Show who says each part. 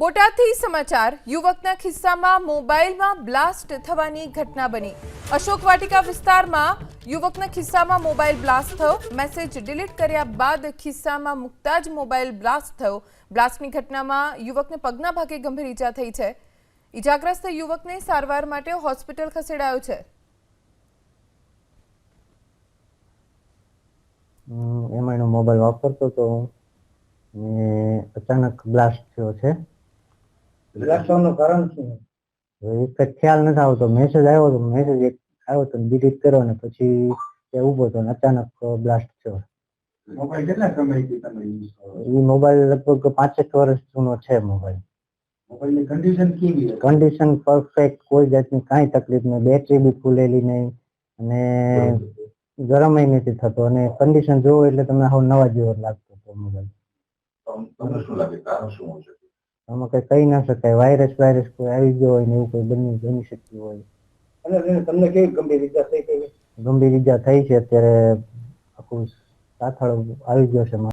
Speaker 1: બોટાદથી સમાચાર, યુવકના ખિસ્સામાં મોબાઈલમાં બ્લાસ્ટ થવાની ઘટના બની. અશોક વાટિકા વિસ્તારમાં યુવકના ખિસ્સામાં મોબાઈલ બ્લાસ્ટ થયો. મેસેજ ડિલીટ કર્યા બાદ ખિસ્સામાં મૂકતા જ મોબાઈલ બ્લાસ્ટ થયો. બ્લાસ્ટની ઘટનામાં યુવકને પગના ભાગે ગંભીર ઈજા થઈ છે. ઈજાગ્રસ્ત યુવકને સારવાર માટે હોસ્પિટલ ખસેડાયો છે.
Speaker 2: એમાં એનો મોબાઈલ વાપરતો હતો ને અચાનક બ્લાસ્ટ થયો છે.
Speaker 3: બ્લાસ્ટ કારણ શું
Speaker 2: એક જ ખ્યાલ નથી આવતો. મેસેજ આવ્યો તો મેસેજ એક આવ્યો તો ડિલીટ કર્યો ને પછી ઊભો હતો ને અચાનક બ્લાસ્ટ થયો.
Speaker 3: મોબાઈલ કેટલા સમયથી તમે યુઝ
Speaker 2: એ મોબાઈલ લગભગ પાંચેક વર્ષ જૂનો છે મોબાઈલ
Speaker 3: મોબાઈલની કન્ડિશન કેવી
Speaker 2: કન્ડિશન પરફેક્ટ કોઈ જાતની કાંઈ તકલીફ નહીં. બેટરી બી ફૂલેલી નહીં. અને ગરમય નથી થતો. અને કન્ડિશન જોવો એટલે તમને હવે નવા જેવો લાગતો હતો મોબાઈલ
Speaker 4: તમને શું લાગે? કારણ શું હોઈ શકે
Speaker 2: આમાં કઈ કહી ના શકાય. વાયરસ વાયરસ કોઈ આવી ગયો હોય ને એવું કોઈ બની બની શક્યું હોય.
Speaker 3: અને તમને કેવી ગંભીર ઈજા થઈ ગઈ?
Speaker 2: ગંભીર ઈજા થઈ છે. અત્યારે આખું સાથળ આવી ગયો છે.